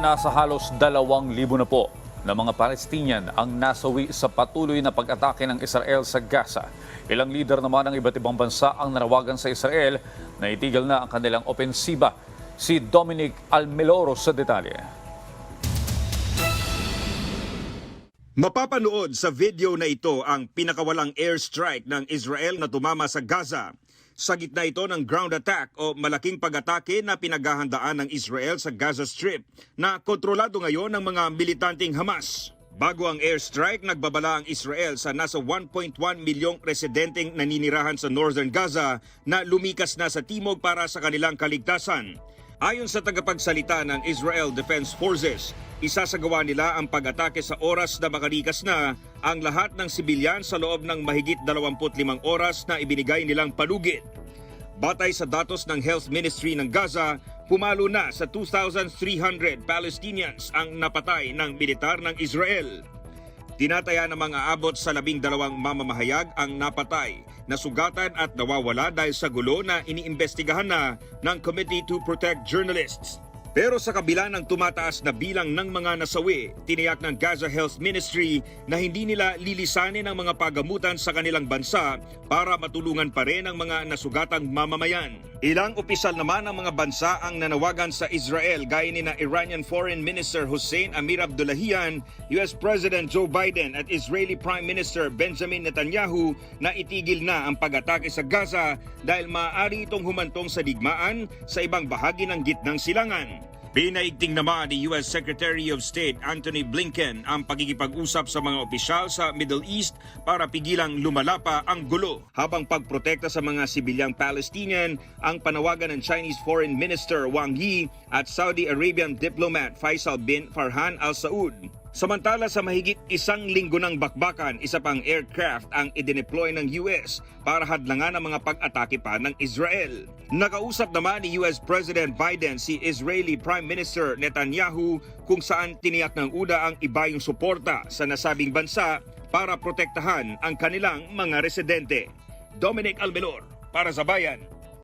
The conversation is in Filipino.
nasa halos dalawang libo na po na mga Palestinian ang nasawi sa patuloy na pag-atake ng Israel sa Gaza. Ilang leader naman ng iba't ibang bansa ang nanawagan sa Israel na itigil na ang kanilang opensiba. Si Dominic Almeloro sa detalye. Mapapanood sa video na ito ang pinakawalang airstrike ng Israel na tumama sa Gaza. Sa gitna ito ng ground attack o malaking pag-atake na pinaghahandaan ng Israel sa Gaza Strip na kontrolado ngayon ng mga militanteng Hamas. Bago ang airstrike, nagbabala ang Israel sa nasa 1.1 milyong residenteng naninirahan sa northern Gaza na lumikas na sa timog para sa kanilang kaligtasan. Ayon sa tagapagsalita ng Israel Defense Forces, isasagawa nila ang pag-atake sa oras na makalikas na ang lahat ng sibilyan sa loob ng mahigit 25 oras na ibinigay nilang palugit. Batay sa datos ng Health Ministry ng Gaza, pumalo na sa 2,300 Palestinians ang napatay ng militar ng Israel. Tinataya ng mga abot sa labing dalawang mamamahayag ang napatay, nasugatan at nawawala dahil sa gulo na iniimbestigahan na ng Committee to Protect Journalists. Pero sa kabila ng tumataas na bilang ng mga nasawi, tiniyak ng Gaza Health Ministry na hindi nila lilisanin ang mga pagamutan sa kanilang bansa para matulungan pa rin ang mga nasugatang mamamayan. Ilang opisyal naman ng mga bansa ang nanawagan sa Israel gaya ni na Iranian Foreign Minister Hussein Amir Abdullahian, US President Joe Biden at Israeli Prime Minister Benjamin Netanyahu na itigil na ang pag-atake sa Gaza dahil maaari itong humantong sa digmaan sa ibang bahagi ng gitnang silangan. Pinaigting naman ni US Secretary of State Anthony Blinken ang pagkikipag-usap sa mga opisyal sa Middle East para pigilang lumalapa ang gulo. Habang pagprotekta sa mga sibilyang Palestinian, ang panawagan ng Chinese Foreign Minister Wang Yi at Saudi Arabian diplomat Faisal bin Farhan Al Saud. Samantala sa mahigit isang linggo ng bakbakan, isa pang aircraft ang idineploy ng US para hadlangan ang mga pag-atake pa ng Israel. Nakausap naman ni US President Biden si Israeli Prime Minister Netanyahu kung saan tiniyak ng UDA ang iba yung suporta sa nasabing bansa para protektahan ang kanilang mga residente. Dominic Almelor para sa Bayan.